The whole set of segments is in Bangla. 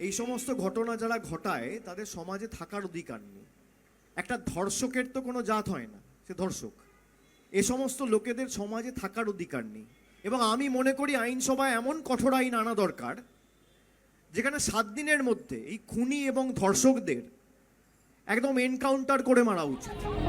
এই সমস্ত ঘটনা যারা ঘটায়, তাদের সমাজে থাকার অধিকার নেই। একটা ধর্ষকের তো কোনো জাত হয় না, সে ধর্ষক। এ সমস্ত লোকেদের সমাজে থাকার অধিকার নেই। এবং আমি মনে করি আইনসভায় এমন কঠোর আইন আনা দরকার, যেখানে সাত দিনের মধ্যে এই খুনি এবং ধর্ষকদের একদম এনকাউন্টার করে মারা উচিত।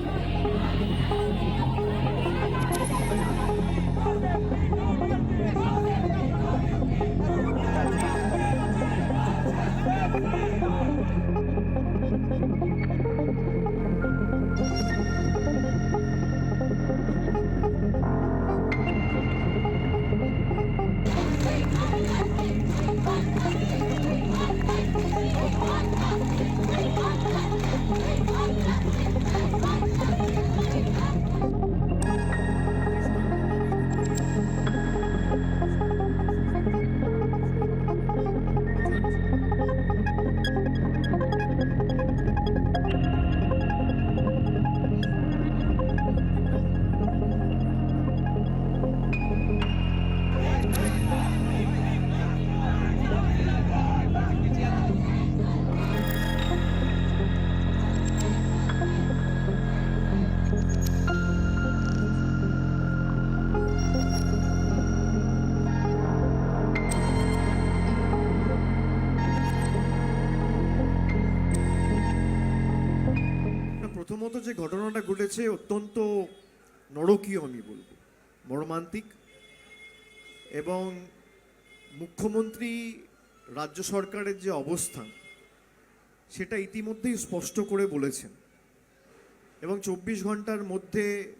যে ঘটনাটা ঘটেছে অত্যন্ত নরকীয় আমি বলব, মর্মান্তিক। এবং মুখ্যমন্ত্রী, রাজ্য সরকারের যে অবস্থান, সেটা ইতিমধ্যেই স্পষ্ট করে বলেছেন। এবং চব্বিশ ঘণ্টার মধ্যে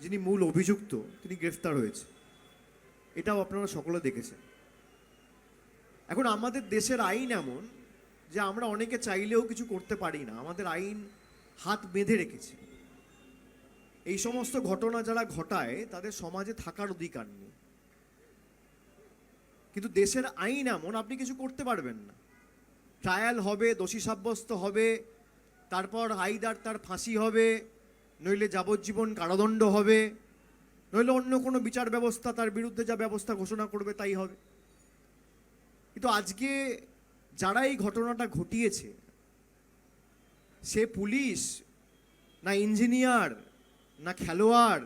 যিনি মূল অভিযুক্ত, তিনি গ্রেফতার হয়েছে এটাও আপনারা সকলে দেখেছেন। এখন আমাদের দেশের আইন এমন যে আমরা অনেকে চাইলেও কিছু করতে পারি না। আমাদের আইন হাত বেঁধে রেখেছে। এই সমস্ত ঘটনা যারা ঘটায়, তাদের সমাজে থাকার অধিকার নেই। কিন্তু দেশের আইন এমন, আপনি কিছু করতে পারবেন না। ট্রায়াল হবে, দোষী সাব্যস্ত হবে, তারপর আইদার তার ফাঁসি হবে, নইলে যাবজ্জীবন কারাদণ্ড হবে, নইলে অন্য কোনো বিচার ব্যবস্থা, তার বিরুদ্ধে যা ব্যবস্থা ঘোষণা করবে তাই হবে। কিন্তু আজকে যারা এই ঘটনাটা ঘটিয়েছে সে পুলিশ, না ইঞ্জিনিয়ার, না খেলোয়াড়,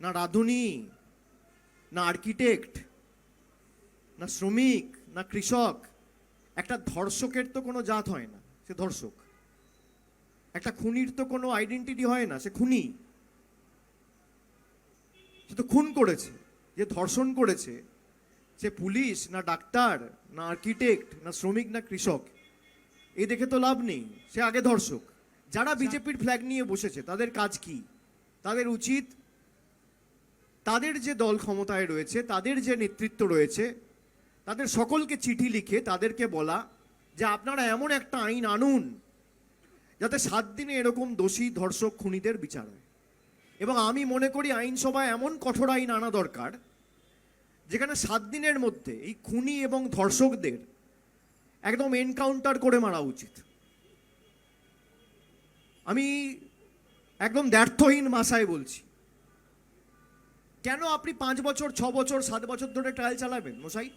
না রাঁধুনি, না আর্কিটেক্ট, না শ্রমিক, না কৃষক, একটা ধর্ষকের তো কোনো জাত হয় না, সে ধর্ষক। একটা খুনির তো কোনো আইডেন্টিটি হয় না, সে খুনি। সে তো খুন করেছে, যে ধর্ষণ করেছে, সে পুলিশ, না ডাক্তার, না আর্কিটেক্ট, না শ্রমিক, না কৃষক। এই দেখে তো লাভ নেই সে আগে ধর্ষক। যারা বিজেপির ফ্ল্যাগ নিয়ে বসেছে তাদের কাজ কি? তাদের উচিত তাদের যে দল ক্ষমতায় রয়েছে তাদের যে নেতৃত্ব রয়েছে তাদের সকলকে চিঠি লিখে তাদেরকে বলা যে আপনারা এমন একটা আইন আনুন যাতে সাত দিনে এরকম দোষী ধর্ষক খুনিদের বিচার হয়। এবং আমি মনে করি আইনসভায় এমন কঠোর আইন আনা দরকার যেখানে সাত দিনের মধ্যে এই খুনি এবং ধর্ষকদের একদম এনকাউন্টার করে মারা উচিত। আমি একদম দ্ব্যর্থহীন ভাষায় বলছি। কেন আপনি পাঁচ বছর, ছ বছর, সাত বছর ধরে ট্রায়াল চালাবেন মশাই?